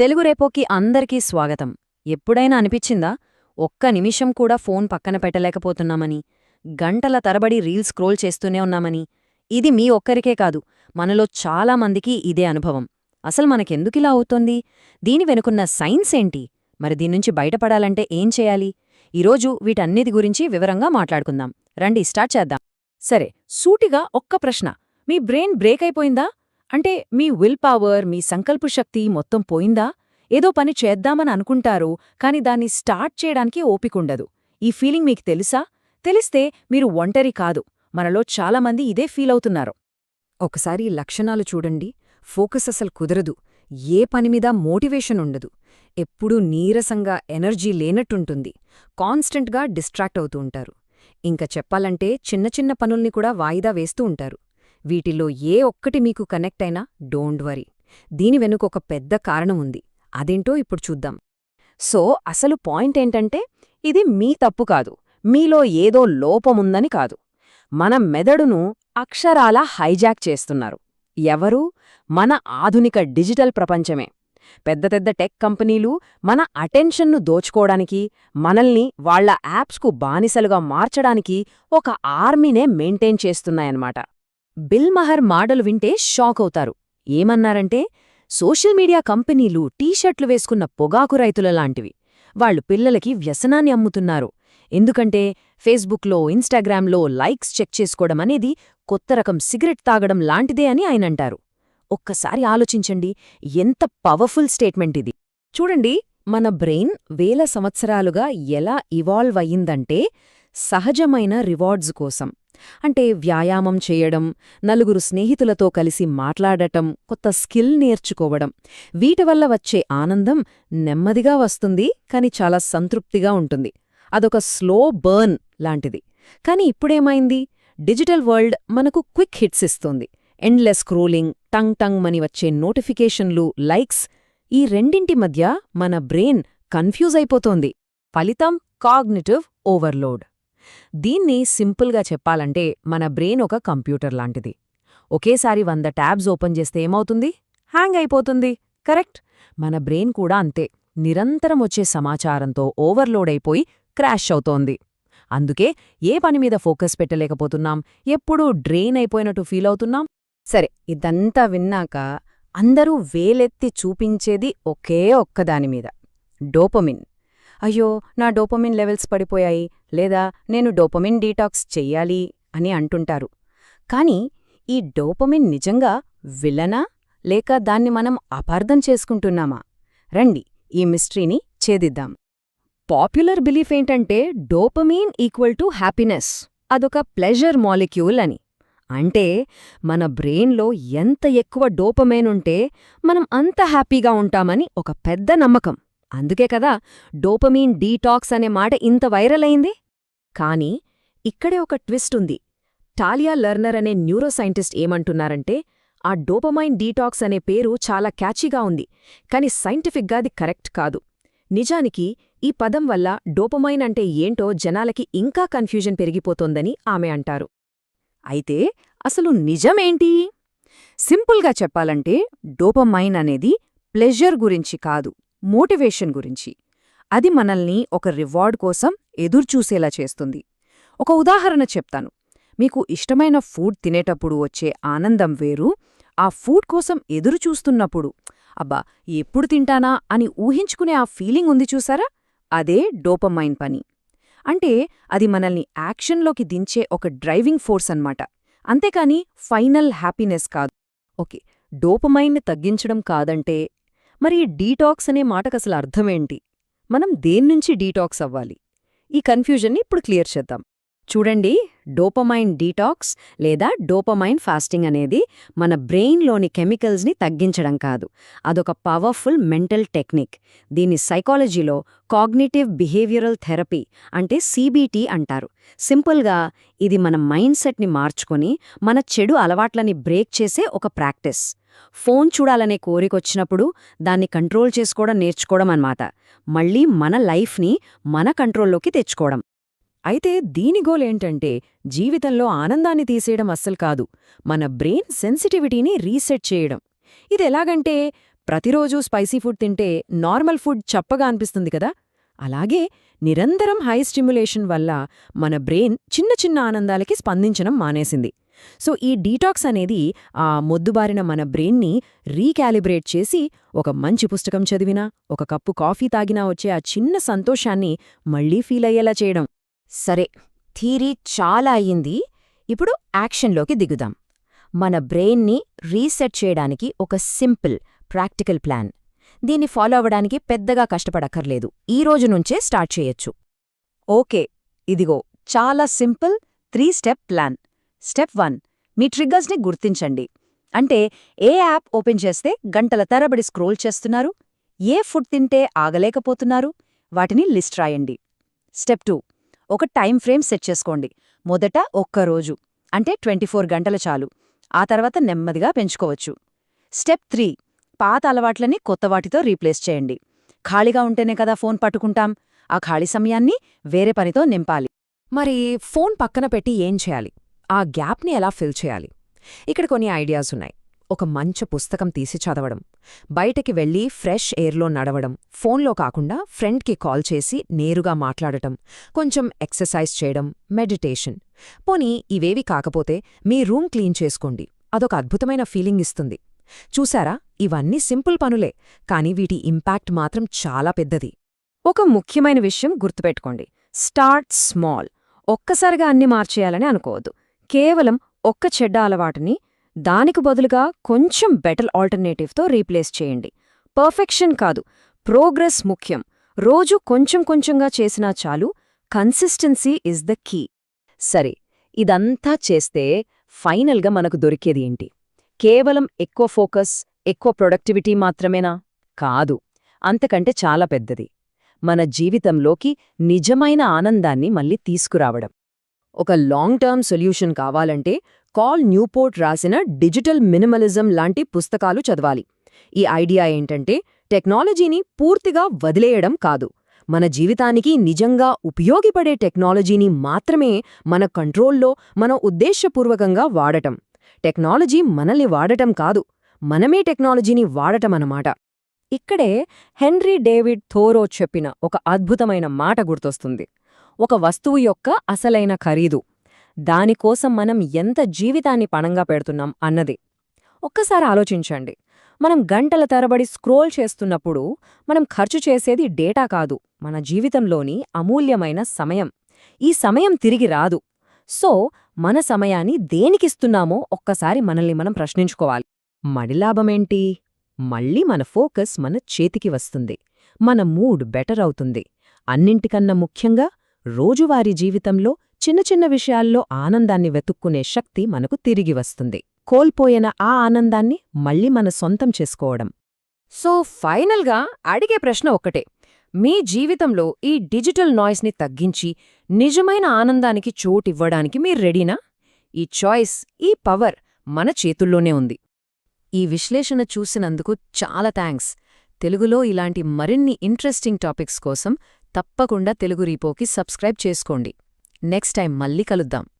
తెలుగు రేపోకి అందరికీ స్వాగతం. ఎప్పుడైనా అనిపించిందా? ఒక్క నిమిషం కూడా ఫోన్ పక్కన పెట్టలేకపోతున్నామని గంటల తరబడి రీల్స్ స్క్రోల్ చేస్తూనే ఉన్నామని. ఇది మీ ఒక్కరికే కాదు మనలో చాలా మందికి ఇదే అనుభవం. అసలు మనకెందుకిలా అవుతోంది? దీని వెనుకున్న సైన్స్ ఏంటి? మరి దీన్నుంచి బయటపడాలంటే ఏం చేయాలి? ఈరోజు వీటన్నిటి గురించి వివరంగా మాట్లాడుకుందాం. రండి స్టార్ట్ చేద్దాం. సరే సూటిగా ఒక్క ప్రశ్న. మీ బ్రెయిన్ బ్రేక్ అయిపోయిందా? అంటే మీ విల్ పవర్ మీ సంకల్ప శక్తి మొత్తం పోయిందా? ఏదో పని చేద్దామని అనుకుంటారు కాని దాన్ని స్టార్ట్ చేయడానికి ఓపికుండదు ఈ ఫీలింగ్ మీకు తెలుసా? తెలిస్తే మీరు ఒంటరి కాదు. మనలో చాలామంది ఇదే ఫీలవుతున్నారు ఒకసారి లక్షణాలు చూడండి. ఫోకస్ అసలు కుదరదు. ఏ పనిమీద మోటివేషన్ ఉండదు. ఎప్పుడూ నీరసంగా ఎనర్జీ లేనట్టుంటుంది. కాన్స్టెంట్గా డిస్ట్రాక్ట్ అవుతూ ఉంటారు. ఇంక చెప్పాలంటే చిన్న చిన్న పనుల్ని కూడా వాయిదా వేస్తూ ఉంటారు. వీటిలో ఏ ఒక్కటి మీకు కనెక్ట్ అయినా డోంట్ వరీ. దీని వెనుక ఒక పెద్ద కారణం ఉంది. అదేంటో ఇప్పుడు చూద్దాం. సో అసలు పాయింట్ ఏంటంటే ఇది మీ తప్పు కాదు. మీలో ఏదో లోపముందని కాదు. మన మెదడును అక్షరాల హైజాక్ చేస్తున్నారు. ఎవరు? మన ఆధునిక డిజిటల్ ప్రపంచమే. పెద్ద పెద్ద టెక్ కంపెనీలు మన అటెన్షన్ను దోచుకోవడానికి మనల్ని వాళ్ళ యాప్స్కు బానిసలుగా మార్చడానికి ఒక ఆర్మీనే మెయింటైన్ చేస్తున్నాయన్నమాట. బిల్ మహర్ మాటలు వింటే షాక్ అవుతారు ఏమన్నారంటే సోషల్ మీడియా కంపెనీలు టీషర్ట్లు వేసుకున్న పొగాకు రైతుల లాంటివి వాళ్ళు పిల్లలకి వ్యసనాన్ని అమ్ముతున్నారు. ఎందుకంటే ఫేస్బుక్లో ఇన్స్టాగ్రామ్లో లైక్స్ చెక్ చేసుకోవడం అనేది కొత్త రకం సిగరెట్ తాగడం లాంటిదే అని ఆయనంటారు. ఒక్కసారి ఆలోచించండి ఎంత పవర్ఫుల్ స్టేట్మెంట్ ఇది. చూడండి మన బ్రెయిన్ వేల సంవత్సరాలుగా ఎలా ఇవాల్వ్ అయ్యిందంటే సహజమైన రివార్డ్స్ కోసం. అంటే వ్యాయామం చేయడం నలుగురు స్నేహితులతో కలిసి మాట్లాడటం కొత్త స్కిల్ నేర్చుకోవడం. వీటి వల్ల వచ్చే ఆనందం నెమ్మదిగా వస్తుంది కాని చాలా సంతృప్తిగా ఉంటుంది. అదొక స్లో బర్న్ లాంటిది. కాని ఇప్పుడేమైంది? డిజిటల్ వరల్డ్ మనకు క్విక్ హిట్స్ ఇస్తుంది. ఎండ్లెస్ స్క్రోలింగ్ టంగ్ టంగ్ మని వచ్చే నోటిఫికేషన్లు లైక్స్ ఈ రెండింటి మధ్య మన బ్రెయిన్ కన్ఫ్యూజ్ అయిపోతోంది. ఫలితం కాగ్నిటివ్ ఓవర్లోడ్. దీన్ని సింపుల్గా చెప్పాలంటే మన బ్రెయిన్ ఒక కంప్యూటర్ లాంటిది. ఒకేసారి వంద ట్యాబ్స్ ఓపెన్ చేస్తే ఏమవుతుంది? హ్యాంగ్ అయిపోతుంది. కరెక్ట్? మన బ్రెయిన్ కూడా అంతే. నిరంతరం వచ్చే సమాచారంతో ఓవర్లోడ్ అయిపోయి క్రాష్ అవుతోంది. అందుకే ఏ పని మీద ఫోకస్ పెట్టలేకపోతున్నాం? ఎప్పుడూ డ్రెయిన్ అయిపోయినట్టు ఫీల్ అవుతున్నాం? సరే ఇదంతా విన్నాక అందరూ వేలెత్తి చూపించేది ఒకే ఒక్కదానిమీద డోపమిన్. అయ్యో నా డోపమిన్ లెవెల్స్ పడిపోయాయి లేదా నేను డోపమిన్ డీటాక్స్ చెయ్యాలి అని అంటుంటారు. కాని ఈ డోపమిన్ నిజంగా విలనా? లేక దాన్ని మనం అపార్థం చేసుకుంటున్నామా? రండి ఈ మిస్ట్రీని ఛేదిద్దాం. పాపులర్ బిలీఫ్ ఏంటంటే డోపమీన్ ఈక్వల్ టు హ్యాపీనెస్ అదొక ప్లెజర్ మాలిక్యూల్ అని. అంటే మన బ్రెయిన్లో ఎంత ఎక్కువ డోపమేనుంటే మనం అంత హ్యాపీగా ఉంటామని ఒక పెద్ద నమ్మకం. అందుకే కదా డోపమీన్ డీటాక్స్ అనే మాట ఇంత వైరల్ అయింది? కానీ ఇక్కడే ఒక ట్విస్ట్ ఉంది. టాలియా లెర్నర్ అనే న్యూరోసైంటిస్ట్ ఏమంటున్నారంటే ఆ డోపమైన్ డీటాక్స్ అనే పేరు చాలా క్యాచీగా ఉంది కాని సైంటిఫిక్గా అది కరెక్ట్ కాదు. నిజానికి ఈ పదం వల్ల డోపమైన్ అంటే ఏంటో జనాలకి ఇంకా కన్ఫ్యూజన్ పెరిగిపోతోందని ఆమె అంటారు. అయితే అసలు నిజమేంటి? సింపుల్గా చెప్పాలంటే డోపమైన్ అనేది ప్లెజర్ గురించి కాదు. మోటివేషన్ గురించి. అది మనల్ని ఒక రివార్డ్ కోసం ఎదురుచూసేలా చేస్తుంది. ఒక ఉదాహరణ చెప్తాను. మీకు ఇష్టమైన ఫుడ్ తినేటప్పుడు వచ్చే ఆనందం వేరు. ఆ ఫుడ్ కోసం ఎదురుచూస్తున్నప్పుడు అబ్బా ఎప్పుడు తింటానా అని ఊహించుకునే ఆ ఫీలింగ్ ఉంది చూసారా? అదే డోపమైన్ పని. అంటే అది మనల్ని యాక్షన్లోకి దించే ఒక డ్రైవింగ్ ఫోర్స్ అన్నమాట. అంతేకాని ఫైనల్ హ్యాపీనెస్ కాదు. ఓకే డోపమైన్ని తగ్గించడం కాదంటే మరి డీటాక్స్ అనే మాటకసలు అర్థమేంటి మనం దేన్నుంచి డీటాక్స్ అవ్వాలి? ఈ కన్ఫ్యూజన్ని ఇప్పుడు క్లియర్ చేద్దాం. చూడండి డోపమైన్ డీటాక్స్ లేదా డోపమైన్ ఫాస్టింగ్ అనేది మన బ్రెయిన్లోని కెమికల్స్ని తగ్గించడం కాదు. అదొక పవర్ఫుల్ మెంటల్ టెక్నిక్. దీన్ని సైకాలజీలో కాగ్నిటివ్ బిహేవియరల్ థెరపీ అంటే సీబీటీ అంటారు. సింపుల్గా ఇది మన మైండ్ సెట్ని మార్చుకొని మన చెడు అలవాట్లని బ్రేక్ చేసే ఒక ప్రాక్టీస్. ఫోన్ చూడాలనే కోరికొచ్చినప్పుడు దాన్ని కంట్రోల్ చేసుకోవడం నేర్చుకోవడం అన్నమాట. మళ్ళీ మన లైఫ్ని మన కంట్రోల్లోకి తెచ్చుకోవడం. అయితే దీని గోల్ ఏంటంటే జీవితంలో ఆనందాన్ని తీసేయడం అస్సలు కాదు. మన బ్రెయిన్ సెన్సిటివిటీని రీసెట్ చేయడం. ఇది ఎలాగంటే ప్రతిరోజూ స్పైసీ ఫుడ్ తింటే నార్మల్ ఫుడ్ చప్పగా అనిపిస్తుంది కదా. అలాగే నిరంతరం హై స్టిమ్యులేషన్ వల్ల మన బ్రెయిన్ చిన్న చిన్న ఆనందాలకి స్పందించడం మానేసింది. సో ఈ డీటాక్స్ అనేది ఆ మొద్దుబారిన మన బ్రెయిన్ని రీకాలిబ్రేట్ చేసి ఒక మంచి పుస్తకం చదివినా ఒక కప్పు కాఫీ తాగినా వచ్చే ఆ చిన్న సంతోషాన్ని మళ్ళీ ఫీల్ అయ్యేలా చేయడం. సరే థీరీ చాలా అయ్యింది. ఇప్పుడు యాక్షన్లోకి దిగుదాం. మన బ్రెయిన్ని రీసెట్ చేయడానికి ఒక సింపుల్ ప్రాక్టికల్ ప్లాన్. దీన్ని ఫాలో అవ్వడానికి పెద్దగా కష్టపడక్కర్లేదు. ఈ రోజు నుంచే స్టార్ట్ చేయొచ్చు. ఓకే ఇదిగో చాలా simple three step plan. Step one మీ ట్రిగ్గర్స్ని గుర్తించండి. అంటే ఏ యాప్ ఓపెన్ చేస్తే గంటల తరబడి స్క్రోల్ చేస్తున్నారు? ఏ ఫుడ్ తింటే ఆగలేకపోతున్నారు? వాటిని లిస్ట్ రాయండి. స్టెప్ టూ ఒక టైం ఫ్రేమ్ సెట్ చేసుకోండి. మొదట ఒక్కరోజు అంటే ట్వంటీ గంటల చాలు. ఆ తర్వాత నెమ్మదిగా పెంచుకోవచ్చు. స్టెప్ త్రీ పాత అలవాట్లని కొత్త వాటితో రీప్లేస్ చేయండి. ఖాళీగా ఉంటేనే కదా ఫోన్ పట్టుకుంటాం. ఆ ఖాళీ సమయాన్ని వేరే పనితో నింపాలి. మరి ఫోన్ పక్కన పెట్టి ఏం చేయాలి? ఆ గ్యాప్ని ఎలా ఫిల్ చేయాలి? ఇక్కడ కొన్ని ఐడియాస్ ఉన్నాయి. ఒక మంచి పుస్తకం తీసి చదవడం బయటకి వెళ్ళి ఫ్రెష్ ఎయిర్లో నడవడం ఫోన్లో కాకుండా ఫ్రెండ్కి కాల్ చేసి నేరుగా మాట్లాడటం కొంచెం ఎక్సర్సైజ్ చేయడం మెడిటేషన్. పోనీ ఇవేవి కాకపోతే మీ రూమ్ క్లీన్ చేసుకోండి. అదొక అద్భుతమైన ఫీలింగ్ ఇస్తుంది. చూసారా? ఇవన్నీ సింపుల్ పనులే కానీ వీటి ఇంపాక్ట్ మాత్రం చాలా పెద్దది. ఒక ముఖ్యమైన విషయం గుర్తుపెట్టుకోండి. Start small. ఒక్కసారిగా అన్ని మార్చేయాలని అనుకోవద్దు. కేవలం ఒక్క చెడ్డ అలవాటుని దానికి బదులుగా కొంచెం బెటర్ ఆల్టర్నేటివ్తో రీప్లేస్ చేయండి. పర్ఫెక్షన్ కాదు ప్రోగ్రెస్ ముఖ్యం. రోజు కొంచెం కొంచెంగా చేసినా చాలు కన్సిస్టెన్సీ ఇస్ ద కీ. సరే ఇదంతా చేస్తే ఫైనల్గా మనకు దొరికేది ఏంటి? కేవలం ఎక్కువ ఫోకస్ ఎక్కువ ప్రొడక్టివిటీ మాత్రమేనా? కాదు అంతకంటే చాలా పెద్దది. మన జీవితంలోకి నిజమైన ఆనందాన్ని మళ్ళీ తీసుకురావడం. ఒక లాంగ్ టర్మ్ సొల్యూషన్ కావాలంటే కాల్ న్యూపోర్ట్ రాసిన డిజిటల్ మినిమలిజం లాంటి పుస్తకాలు చదవాలి. ఈ ఐడియా ఏంటంటే టెక్నాలజీని పూర్తిగా వదిలేయడం కాదు. మన జీవితానికి నిజంగా ఉపయోగపడే టెక్నాలజీని మాత్రమే మన కంట్రోల్లో మన ఉద్దేశపూర్వకంగా వాడటం. టెక్నాలజీ మనల్ని వాడటం కాదు మనమే టెక్నాలజీని వాడటమన్నమాట. ఇక్కడే హెన్రీ డేవిడ్ థోరో చెప్పిన ఒక అద్భుతమైన మాట గుర్తొస్తుంది. ఒక వస్తువు యొక్క అసలైన ఖరీదు దానికోసం మనం ఎంత జీవితాన్ని పణంగా పెడుతున్నాం అన్నది. ఒక్కసారి ఆలోచించండి. మనం గంటల తరబడి స్క్రోల్ చేస్తున్నప్పుడు మనం ఖర్చు చేసేది డేటా కాదు. మన జీవితంలోని అమూల్యమైన సమయం. ఈ సమయం తిరిగి రాదు. సో మన సమయాన్ని దేనికిస్తున్నామో ఒక్కసారి మనల్ని మనం ప్రశ్నించుకోవాలి. మడిలాభమేంటి మళ్ళీ మన ఫోకస్ మన చేతికి వస్తుంది. మన మూడ్ బెటర్ అవుతుంది. అన్నింటికన్నా ముఖ్యంగా రోజువారీ జీవితంలో చిన్న చిన్న విషయాల్లో ఆనందాన్ని వెతుక్కునే శక్తి మనకు తిరిగి వస్తుంది. కోల్పోయిన ఆ ఆనందాన్ని మళ్ళీ మన సొంతం చేసుకోవడం. సో ఫైనల్గా అడిగే ప్రశ్న ఒక్కటే మీ జీవితంలో ఈ డిజిటల్ నాయిస్ని తగ్గించి నిజమైన ఆనందానికి చోటివ్వడానికి మీరు రెడీనా? ఈ చాయిస్ ఈ పవర్ మన చేతుల్లోనే ఉంది. ఈ విశ్లేషణ చూసినందుకు చాలా థ్యాంక్స్. తెలుగులో ఇలాంటి మరిన్ని ఇంట్రెస్టింగ్ టాపిక్స్ కోసం తప్పకుండా తెలుగు రీపోకి సబ్స్క్రైబ్ చేసుకోండి. నెక్స్ట్ టైం మళ్ళీ కలుద్దాం.